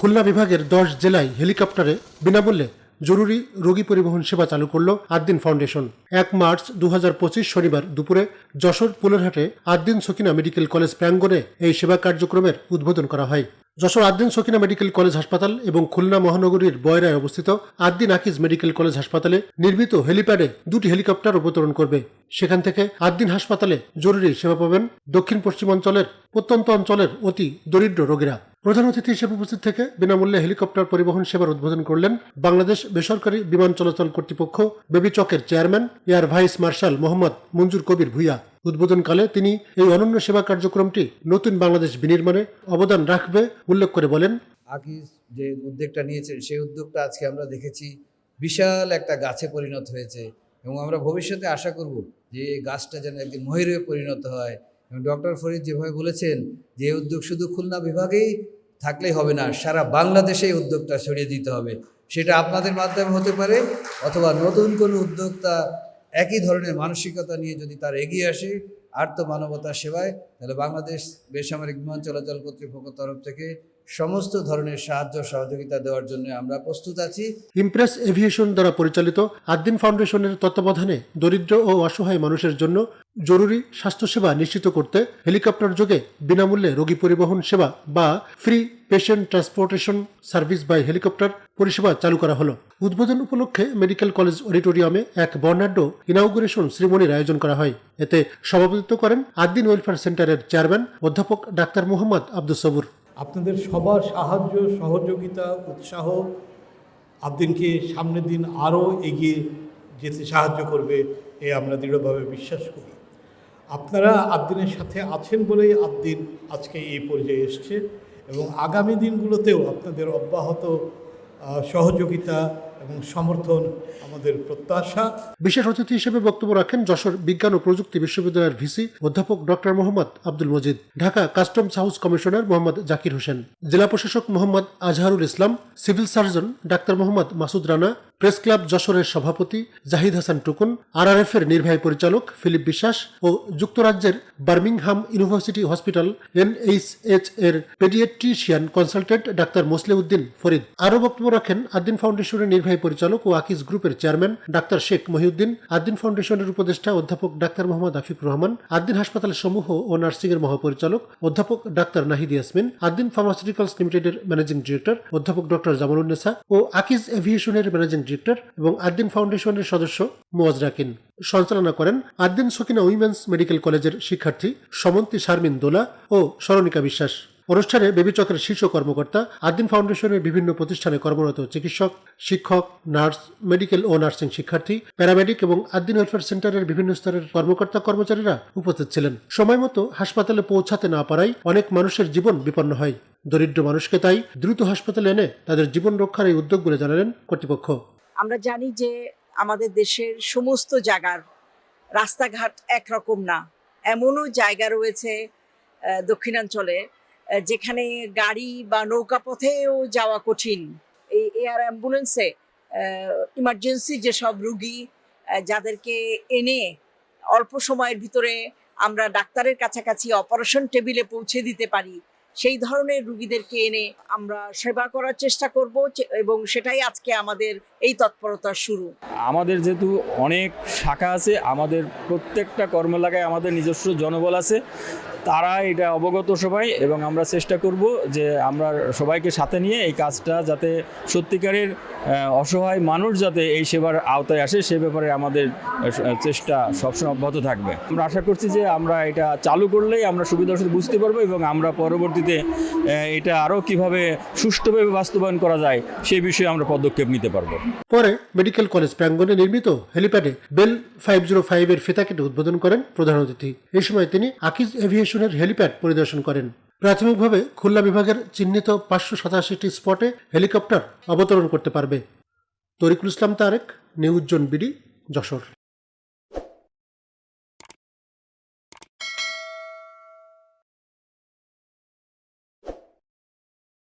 খুলনা বিভাগের দশ জেলায় হেলিকপ্টারে বিনামূল্যে জরুরি রোগী পরিবহন সেবা চালু করল আদ্দিন ফাউন্ডেশন। এক মার্চ দু হাজার পঁচিশ শনিবার দুপুরে যশোর পুলেরহাটে আদ্দিন সকিনা মেডিকেল কলেজ প্রাঙ্গণে এই সেবা কার্যক্রমের উদ্বোধন করা হয়। যশোর আদ্দিন সকিনা মেডিকেল কলেজ হাসপাতাল এবং খুলনা মহানগরীর বয়রায় অবস্থিত আদ্দিন আকিজ মেডিকেল কলেজ হাসপাতালে নির্মিত হেলিপ্যাডে দুটি হেলিকপ্টার অবতরণ করবে। সেখান থেকে আদ্দিন হাসপাতালে জরুরি সেবা পাবেন দক্ষিণ পশ্চিমাঞ্চলের প্রত্যন্ত অঞ্চলের অতি দরিদ্র রোগীরা। প্রধান অতিথি হিসেবে উপস্থিত থেকে বিনামূল্যে হেলিকপ্টার পরিবহন সেবার উদ্বোধন করলেন বাংলাদেশ বেসরকারি বিমান চলাচল কর্তৃপক্ষ বেবি চকের chairman, air vice marshal Mohammad Manjur Kabir Bhuiyan. উদ্বোধনকালে তিনি এই অনন্য সেবা কার্যক্রমটি নতুন বাংলাদেশ বিনির্মাণে অবদান রাখবে উল্লেখ করে বলেন। আকিজ যে উদ্যোগটা নিয়েছেন, সেই উদ্যোগটা আজকে আমরা দেখেছি বিশাল একটা গাছে পরিণত হয়েছে এবং আমরা ভবিষ্যতে আশা করব যে গাছটা যেন একদিন ময়ূরে পরিণত হয়। ডক্টর ফরিদ যেভাবে বলেছেন যে উদ্যোগ শুধু খুলনা বিভাগেই থাকলেই হবে না, সারা বাংলাদেশে এই উদ্যোগটা ছড়িয়ে দিতে হবে। সেটা আপনাদের মাধ্যমে হতে পারে অথবা নতুন কোনো উদ্যোক্তা একই ধরনের মানসিকতা নিয়ে যদি তার এগিয়ে আসে আর্থ মানবতা সেবায়, তাহলে বাংলাদেশ বেসামরিক বিমান চলাচল কর্তৃপক্ষ তরফ থেকে সমস্ত ধরনের সাহায্য, সহযোগিতা দেওয়ার জন্য আমরা প্রস্তুত আছি। ইমপ্রেস এভিয়েশন দ্বারা পরিচালিত আদ্দিন ফাউন্ডেশনের তত্ত্বাবধানে দরিদ্র ও অসহায় মানুষের জন্য জরুরি স্বাস্থ্যসেবা নিশ্চিত করতে হেলিকপ্টার যোগে বিনামূল্যে রোগী পরিবহন সেবা বা free patient transportation service by helicopter পরিষেবা চালু করা হলো। উদ্বোধন উপলক্ষে মেডিকেল কলেজ অডিটোরিয়ামে এক বর্ণাঢ্য ইনাউগুরেশন শ্রীমনির আয়োজন করা হয়। এতে সভাপতিত্ব করেন আদ্দিন ওয়েলফেয়ার সেন্টারের চেয়ারম্যান অধ্যাপক ডাক্তার মোহাম্মদ আব্দুল সবুর। আপনাদের সবার সাহায্য, সহযোগিতা, উৎসাহ আপনাদেরকে সামনের দিন আরও এগিয়ে যেতে সাহায্য করবে এ আমরা দৃঢ়ভাবে বিশ্বাস করি। আপনারা আবদিনের সাথে আছেন বলেই আবদিন আজকে এই পর্যায়ে এসছে এবং আগামী দিনগুলোতেও আপনাদের অব্যাহত সহযোগিতা এবং সমর্থন আমাদের প্রত্যাশা। বিশেষ অতিথি হিসেবে বক্তব্য রাখেন যশোর বিজ্ঞান ও প্রযুক্তি বিশ্ববিদ্যালয়ের ভিসি অধ্যাপক doctor Mohammad Abdul Majid, Dhaka customs house commissioner Mohammad Zakir Hossain, জেলা প্রশাসক মোহাম্মদ আজহারুল ইসলাম, সিভিল সার্জন ডাক্তার মোহাম্মদ মাসুদ রানা, প্রেস ক্লাব যশোরের সভাপতি জাহিদ হাসান টুকুন আরআরএফ এর নির্বাহী পরিচালক ফিলিপ বিশ্বাস ও যুক্তরাজ্যের বার্মিংহাম ইউনিভার্সিটি হসপিটাল এনএইচএচ এর পেডিয়েট্রিশিয়ান কনসালটেন্ট ডাক্তার মোসলেউদ্দিন ফরিদ। আরও বক্তব্য রাখেন আদ্দিন ফাউন্ডেশনের নির্বাহী পরিচালক ও আকিজ গ্রুপের চেয়ারম্যান ডাক্তার শেখ মহিউদ্দিন আদ্দিন ফাউন্ডেশনের উপদেষ্টা অধ্যাপক ডাক্তার মোহাম্মদ আফিফ রহমান আদ্দিন হাসপাতাল সমূহ ও নার্সিং এর মহাপরিচালক অধ্যাপক ডাক্তার নাহিদ ইয়াসমিন আদ্দিন ফার্মাসিউটিক্যালস লিমিটেডের ম্যানেজিং ডিরেক্টর অধ্যাপক ডক্টর জামালুন্নেসা ও আকিজ এভিয়েশনের ম্যানেজিং ডিরেক্টর এবং আদ্দিন ফাউন্ডেশনের সদস্য মোয়াজ রাকিন। সঞ্চালনা করেন আদ্দিন সকিনা উইমেন্স মেডিকেল কলেজের শিক্ষার্থী সমন্তি শারমিন দোলা ও সরণিকা বিশ্বাস। অনুষ্ঠানে বেবি চকের শীর্ষ কর্মকর্তা আদ্দিন ফাউন্ডেশনের বিভিন্ন প্রতিষ্ঠানে কর্মরত চিকিৎসক, শিক্ষক, নার্স, মেডিকেল ও নার্সিং শিক্ষার্থী, প্যারামেডিক এবং আদ্দিন ওয়েলফেয়ার সেন্টারের বিভিন্ন স্তরের কর্মকর্তা কর্মচারীরা উপস্থিত ছিলেন। সময় মতো হাসপাতালে পৌঁছাতে না পারায় অনেক মানুষের জীবন বিপন্ন হয়। দরিদ্র মানুষকে তাই দ্রুত হাসপাতালে এনে তাদের জীবন রক্ষার এই উদ্যোগ বলে জানালেন কর্তৃপক্ষ। আমরা জানি যে আমাদের দেশের সমস্ত জায়গার রাস্তাঘাট একরকম না। এমনও জায়গা রয়েছে দক্ষিণাঞ্চলে যেখানে গাড়ি বা নৌকা পথেও যাওয়া কঠিন। এই এয়ার অ্যাম্বুলেন্সে ইমার্জেন্সি যেসব রুগী যাদেরকে এনে অল্প সময়ের ভিতরে আমরা ডাক্তারের কাছাকাছি অপারেশন টেবিলে পৌঁছে দিতে পারি, সেই ধরনের রুগীদেরকে এনে আমরা সেবা করার চেষ্টা করব এবং সেটাই আজকে আমাদের এই তৎপরতার শুরু। আমাদের যেহেতু অনেক শাখা আছে, আমাদের প্রত্যেকটা কর্মলাগায় আমাদের নিজস্ব জনবল আছে তারা এটা অবগত সবাই এবং আমরা চেষ্টা করব যে আমরা সবাইকে সাথে নিয়ে এই কাজটা যাতে সত্যিকারের অসহায় মানুষ যাতে এই সেবার আওতায় আসে, সে ব্যাপারে আমাদের চেষ্টা সবসময় অব্যাহত থাকবে। আমরা আশা করছি যে আমরা এটা চালু করলেই আমরা সুবিধার অসুবিধা বুঝতে পারব এবং আমরা পরবর্তীতে এটা আরও কীভাবে সুষ্ঠুভাবে বাস্তবায়ন করা যায় সেই বিষয়ে আমরা পদক্ষেপ নিতে পারব। পরে মেডিকেল কলেজ প্রাঙ্গণে নির্মিত হেলিপ্যাডে বেল ফাইভ জিরো ফাইভ এর ফিতাকেটে উদ্বোধন করেন প্রধান অতিথি। এই সময় তিনি আকিজ এভিয়েশনের হেলিপ্যাড পরিদর্শন করেন। প্রাথমিকভাবে খুলনা বিভাগের চিহ্নিত পাঁচশো সাতাশিটি স্পটে হেলিকপ্টার অবতরণ করতে পারবে। Tarikul Islam Tarek, news zone BD, Jessore.